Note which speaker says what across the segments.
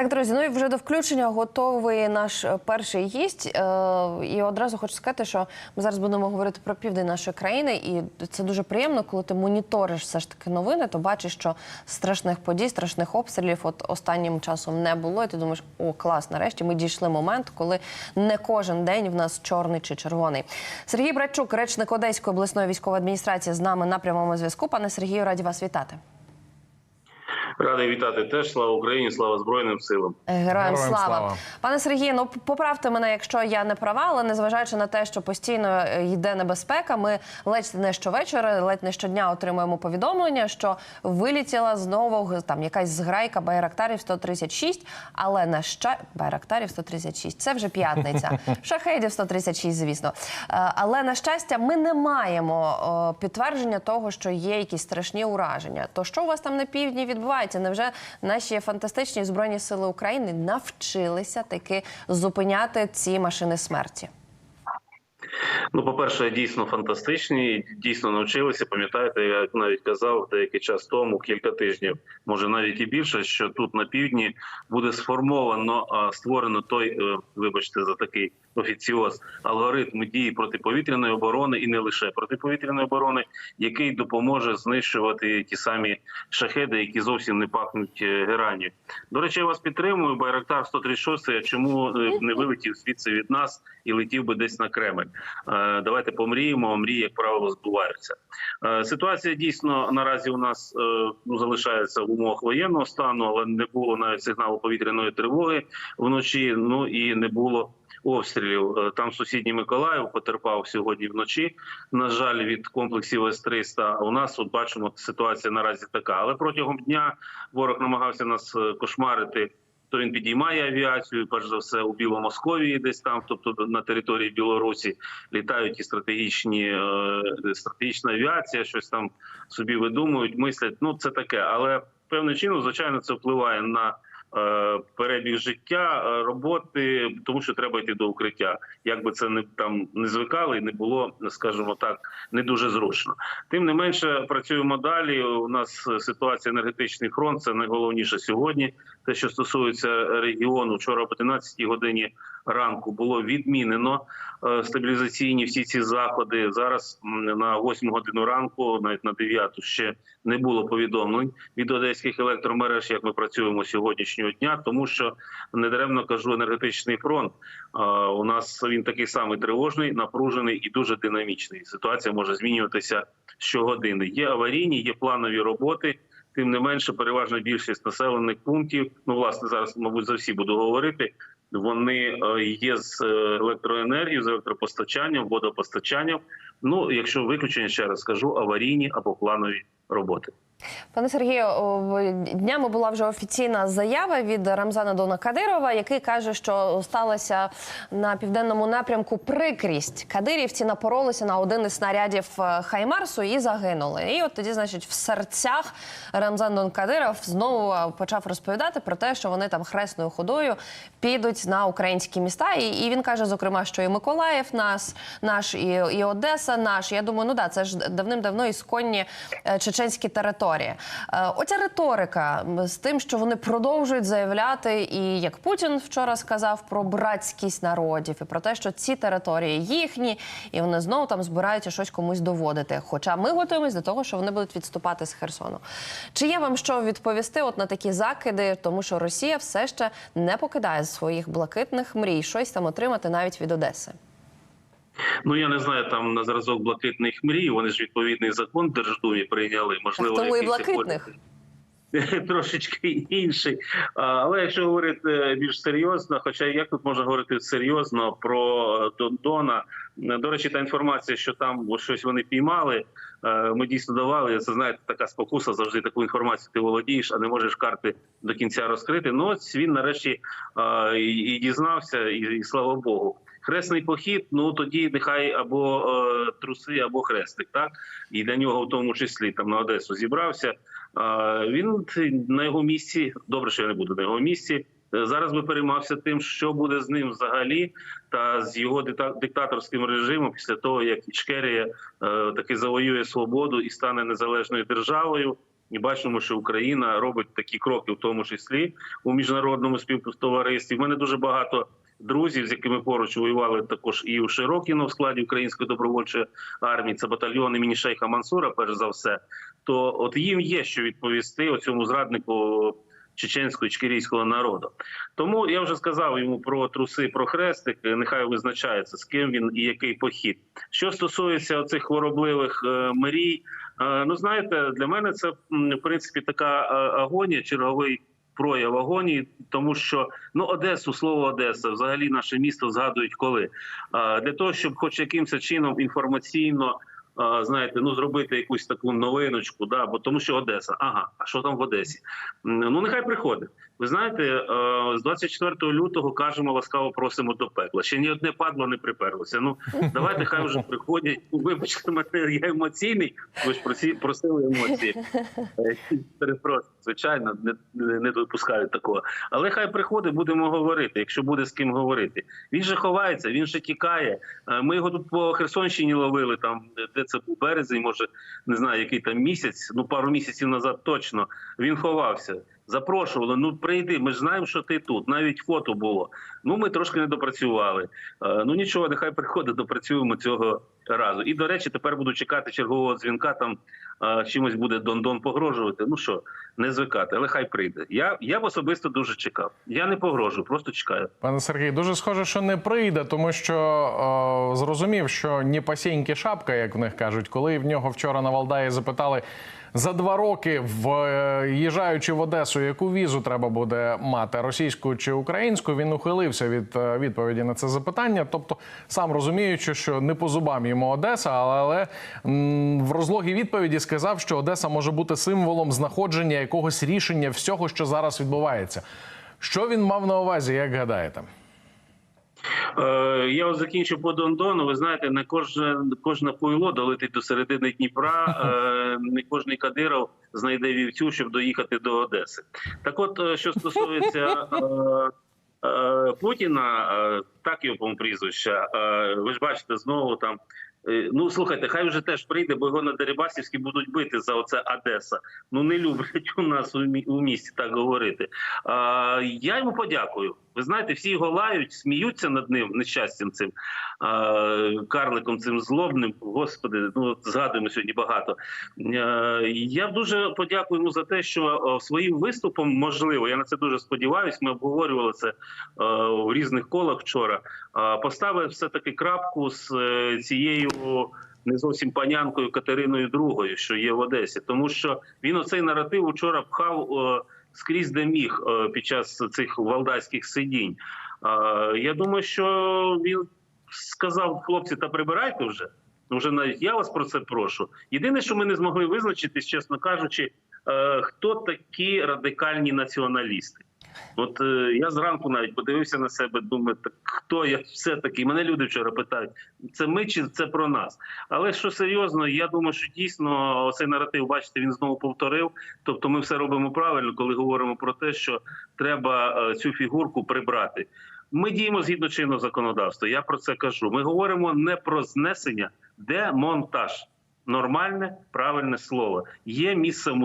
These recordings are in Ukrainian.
Speaker 1: Так, друзі, ну і вже до включення готовий наш е, перший гість. Е, І одразу хочу сказати, що ми зараз будемо говорити про південь нашої країни, і це дуже приємно, коли ти моніториш все ж таки новини, то бачиш, що страшних подій, страшних обстрілів от останнім часом не було. І ти думаєш, о, клас, нарешті ми дійшли момент, коли не кожен день в нас чорний чи червоний. Сергій Братчук, речник Одеської обласної військової адміністрації, з нами на прямому зв'язку. Пане Сергію, раді вас вітати.
Speaker 2: Радий вітати теж. Слава Україні, слава Збройним силам.
Speaker 1: Героям,
Speaker 3: Героям
Speaker 1: слава.
Speaker 3: слава.
Speaker 1: пане Сергію. Ну поправте мене, якщо я не права, але незважаючи на те, що постійно е, йде небезпека, ми ледь не щовечора, ледь не щодня отримуємо повідомлення, що вилетіла знову там якась зграйка байрактарів 136, але на ща... байрактарів 136, Це вже п'ятниця. Шахедів 136, звісно. Е, Але на щастя, ми не маємо е, підтвердження того, що є якісь страшні ураження. То що у вас там на півдні відбувається? Невже наші фантастичні збройні сили України навчилися таки зупиняти ці машини смерті?
Speaker 2: Ну, по-перше, дійсно фантастичні, дійсно навчилися. Пам'ятаєте, я навіть казав деякий час тому, кілька тижнів, може навіть і більше, що тут на півдні буде сформовано створено той, е, вибачте, за такий офіціоз, алгоритм дії протиповітряної оборони і не лише протиповітряної оборони, який допоможе знищувати ті самі шахеди, які зовсім не пахнуть е, геранью. До речі, я вас підтримую. Байрактар 136, а чому е, не вилетів звідси від нас і летів би десь на Кремль? Е, Давайте помріємо. Мрії, як правило, збуваються. Е, Ситуація дійсно наразі у нас е, ну, залишається в умовах воєнного стану, але не було навіть сигналу повітряної тривоги вночі. Ну і не було обстрілів. Там сусідній Миколаїв потерпав сьогодні вночі. На жаль, від комплексів С-300. А у нас от бачимо ситуація наразі така. Але протягом дня ворог намагався нас кошмарити. То він підіймає авіацію, перш за все у Біломосковії, десь там, тобто на території Білорусі, літають і стратегічні е, стратегічна авіація, щось там собі видумують, мислять. Ну це таке, але певним чином, звичайно, це впливає на перебіг життя, е, роботи, тому що треба йти до укриття. Як би це не там не звикали, і не було, скажімо так, не дуже зручно. Тим не менше, працюємо далі. У нас ситуація енергетичний фронт. Це найголовніше сьогодні. Те, що стосується регіону, вчора об 11 годині ранку було відмінено е, стабілізаційні всі ці заходи. Зараз на 8 годину ранку, навіть на 9 ще не було повідомлень від одеських електромереж, як ми працюємо сьогоднішнього дня, тому що недаремно кажу енергетичний фронт. У нас він такий самий тривожний, напружений і дуже динамічний. Ситуація може змінюватися щогодини. Є аварійні, є планові роботи. Тим не менше, переважна більшість населених пунктів. Ну, власне, зараз, мабуть, за всі буду говорити. Вони е, є з е, електроенергією, з електропостачанням, водопостачанням. Ну, якщо виключення, ще раз скажу, аварійні або планові роботи.
Speaker 1: Пане Сергію, днями була вже офіційна заява від Рамзана Дона Кадирова, який каже, що сталася на південному напрямку прикрість. Кадирівці напоролися на один із снарядів е, Хаймарсу і загинули. І от тоді, значить, в серцях Рамзан Дон Кадиров знову е, почав розповідати про те, що вони там хресною ходою підуть на українські міста. І, він каже, зокрема, що і Миколаїв нас, наш, і, і Одеса наш. Я думаю, ну да, це ж давним-давно ісконні е, чеченські території. Е, Оця риторика з тим, що вони продовжують заявляти, і як Путін вчора сказав про братськість народів, і про те, що ці території їхні, і вони знову там збираються щось комусь доводити. Хоча ми готуємось до того, що вони будуть відступати з Херсону. Чи є вам що відповісти от на такі закиди, тому що Росія все ще не покидає своїх блакитних мрій щось там отримати навіть від Одеси?
Speaker 2: Ну я не знаю, там на зразок блакитних мрій. Вони ж відповідний закон в Держдумі прийняли. Можливо,
Speaker 1: тому і блакитних.
Speaker 2: трошечки інший. Але якщо говорити більш серйозно, хоча як тут можна говорити серйозно про е, Дона, до речі, та інформація, що там щось вони піймали. е, Ми дійсно давали. Це знаєте, така спокуса завжди таку інформацію ти володієш, а не можеш карти до кінця розкрити. Ну ось він нарешті е, і і дізнався, і, і слава Богу. Хресний похід, ну тоді нехай або е, труси, або хрестик, так і для нього в тому числі там на Одесу зібрався. Е, він на його місці, добре, що я не буду на його місці. е, Зараз би переймався тим, що буде з ним взагалі, та з його диктаторським режимом після того, як Ічкерія е, таки завоює свободу і стане незалежною державою. І бачимо, що Україна робить такі кроки, в тому числі у міжнародному співтоваристві. У мене дуже багато друзів, з якими поруч воювали також і у Широкіно в складі української добровольчої армії. Це батальйон імені Шейха Мансура, перш за все. То от їм є що відповісти оцьому зраднику чеченського ічкерійського народу. Тому я вже сказав йому про труси, про хрестик. Нехай визначається з ким він і який похід. Що стосується цих хворобливих е, мрій, е, ну знаєте, для мене це в принципі така е, агонія, черговий прояв агонії, тому що ну Одесу, слово Одеса, взагалі наше місто згадують коли для того, щоб хоч якимось чином інформаційно. Знаєте, ну зробити якусь таку новиночку, да, бо тому що Одеса. Ага, а що там в Одесі? Ну нехай приходить. Ви знаєте, е, з 24 лютого кажемо ласкаво просимо до пекла. Ще ні одне падло не приперлося. Ну давайте хай вже приходять. Вибачте мене, я емоційний. Ви ж просили емоції. Е, Перепрошую, звичайно, не, не, не допускають такого. Але хай приходить, будемо говорити, якщо буде з ким говорити. Він же ховається, він же тікає. Е, Ми його тут по Херсонщині ловили. Там де це був березень, може не знаю, який там місяць. Ну пару місяців назад точно він ховався. Запрошували. Ну прийди. Ми ж знаємо, що ти тут. Навіть фото було. Ну ми трошки не допрацювали. Е, Ну нічого, нехай приходить, допрацюємо цього разу. І до речі, тепер буду чекати чергового дзвінка. Там е, чимось буде Дондон погрожувати. Ну що, не звикати, але хай прийде. Я, я особисто дуже чекав. Я не погрожую, просто чекаю.
Speaker 3: Пане Сергій, дуже схоже, що не прийде, тому що о, зрозумів, що ні пасіньки шапка, як в них кажуть, коли в нього вчора на Валдаї запитали за два роки, в'їжджаючи в Одесу, яку візу треба буде мати російську чи українську, він ухилився від е, відповіді на це запитання. Тобто, сам розуміючи, що не по зубам йому Одеса, але, але в розлогій відповіді сказав, що Одеса може бути символом знаходження якогось рішення всього, що зараз відбувається. Що він мав на увазі, як гадаєте?
Speaker 2: Е, я закінчу по Дондону. Ви знаєте, не кожне кожне пойло долетить до середини Дніпра. Е, не кожний Кадиров знайде вівцю, щоб доїхати до Одеси. Так, от е, що стосується. Путіна, так його по прізвища. Ви ж бачите, знову там. Ну слухайте, хай вже теж прийде, бо його на Дерибасівській будуть бити за оце Одеса. Ну не люблять у нас у місті так говорити. Я йому подякую. Ви знаєте, всі його лають, сміються над ним нещастям цим а, карликом, цим злобним. Господи, ну згадуємо сьогодні багато. Е, Я дуже подякую йому за те, що своїм виступом можливо, я на це дуже сподіваюся. Ми обговорювали це е, в різних колах вчора. е, Поставив все таки крапку з е, цією. Не зовсім панянкою Катериною II, що є в Одесі, тому що він оцей наратив вчора пхав е, скрізь де міг е, під час цих валдайських сидінь. Е, Я думаю, що він сказав хлопці, та прибирайте вже. Вже навіть я вас про це прошу. Єдине, що ми не змогли визначитись, чесно кажучи, е, хто такі радикальні націоналісти. От е, я зранку навіть подивився на себе, думаю, так хто я все таки? Мене люди вчора питають, це ми чи це про нас? Але що серйозно, я думаю, що дійсно цей наратив, бачите, він знову повторив. Тобто, ми все робимо правильно, коли говоримо про те, що треба е, цю фігурку прибрати. Ми діємо згідно чинного законодавства. Я про це кажу. Ми говоримо не про знесення, демонтаж. Нормальне, правильне слово. Є місце в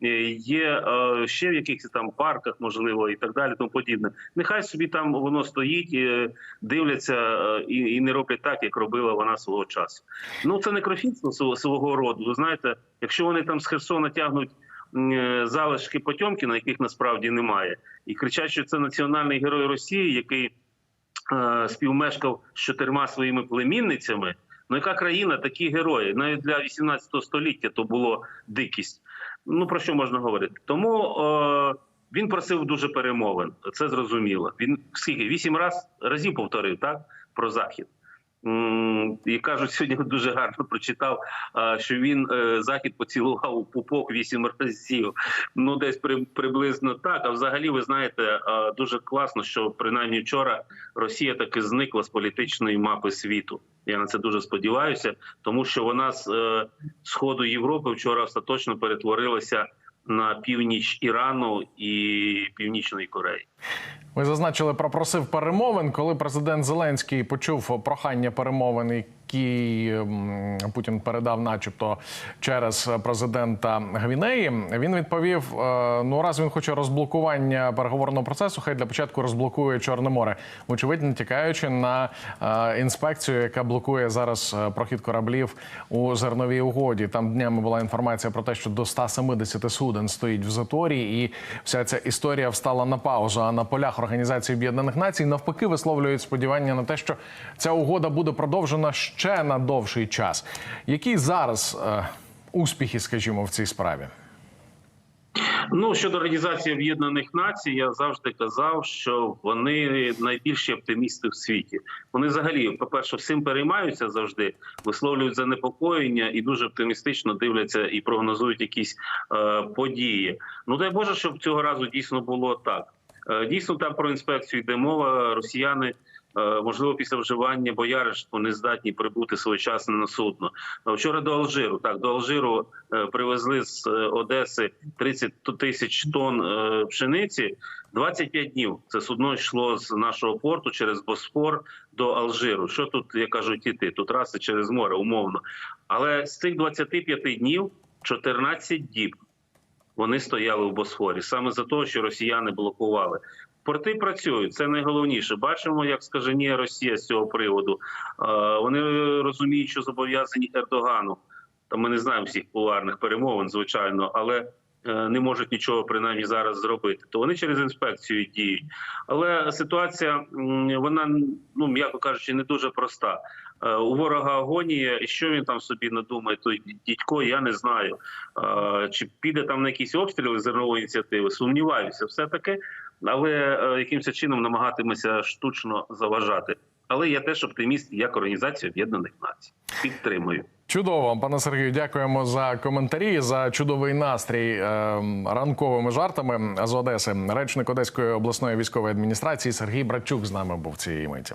Speaker 2: є е, ще в якихось там парках, можливо, і так далі, тому подібне. Нехай собі там воно стоїть, е, дивляться е, і, не роблять так, як робила вона свого часу. Ну це некрофітство свого, роду. Ви знаєте, якщо вони там з Херсона тягнуть е, залишки Потьомкіна, яких насправді немає, і кричать, що це національний герой Росії, який е, співмешкав з чотирма своїми племінницями. Ну, яка країна, такі герої? Навіть для 18 століття то було дикість. Ну про що можна говорити? Тому е, він просив дуже перемовин. Це зрозуміло. Він скільки вісім раз разів повторив так про захід. І кажуть, сьогодні дуже гарно прочитав, що він е, захід поцілував у пупок вісім разів. Ну, десь при, приблизно так. А взагалі, ви знаєте, дуже класно, що принаймні вчора Росія таки зникла з політичної мапи світу. Я на це дуже сподіваюся, тому що вона з е, сходу Європи вчора остаточно перетворилася на північ Ірану і Північної Кореї.
Speaker 3: Ви зазначили про просив перемовин, коли президент Зеленський почув прохання перемовин, які Путін передав, начебто, через президента Гвінеї. Він відповів: е, ну раз він хоче розблокування переговорного процесу, хай для початку розблокує Чорне море, вочевидь, натякаючи на е, інспекцію, яка блокує зараз е, прохід кораблів у зерновій угоді. Там днями була інформація про те, що до 170 суден стоїть в заторі, і вся ця історія встала на паузу. А на полях Організації Об'єднаних Націй навпаки висловлюють сподівання на те, що ця угода буде продовжена ще на довший час. Які зараз е, успіхи, скажімо, в цій справі?
Speaker 2: Ну щодо організації Об'єднаних Націй, я завжди казав, що вони найбільші оптимісти в світі. Вони взагалі, по перше, всім переймаються завжди, висловлюють занепокоєння і дуже оптимістично дивляться і прогнозують якісь е, події. Ну дай Боже, щоб цього разу дійсно було так. Е, дійсно, там про інспекцію йде мова. Росіяни. е, Можливо, після вживання бояришку не здатні прибути своєчасно на судно. Вчора до Алжиру так до Алжиру е, привезли з Одеси 30 тисяч тонн пшениці. 25 днів це судно йшло з нашого порту через Босфор до Алжиру. Що тут як кажуть іти? Тут траси через море, умовно. Але з цих 25 днів 14 діб вони стояли в Босфорі саме за те, що росіяни блокували. Порти працюють, це найголовніше. Бачимо, як скаженіє Росія з цього приводу. Вони розуміють, що зобов'язані Ердогану. Там ми не знаємо всіх кулуарних перемовин, звичайно, але е, не можуть нічого принаймні зараз зробити. То вони через інспекцію діють. Але ситуація вона ну м'яко кажучи, не дуже проста. Е, У ворога агонія, і що він там собі надумає, той дідько, я не знаю. Е, Чи піде там на якісь обстріли зернової ініціативи? Сумніваюся, все таки, але е, якимось чином намагатиметься штучно заважати. Але я теж оптиміст як Організація Об'єднаних Націй. Підтримую.
Speaker 3: Чудово, пане Сергію, дякуємо за коментарі, за чудовий настрій ранковими жартами з Одеси. Речник Одеської обласної військової адміністрації Сергій Братчук з нами був цієї миті.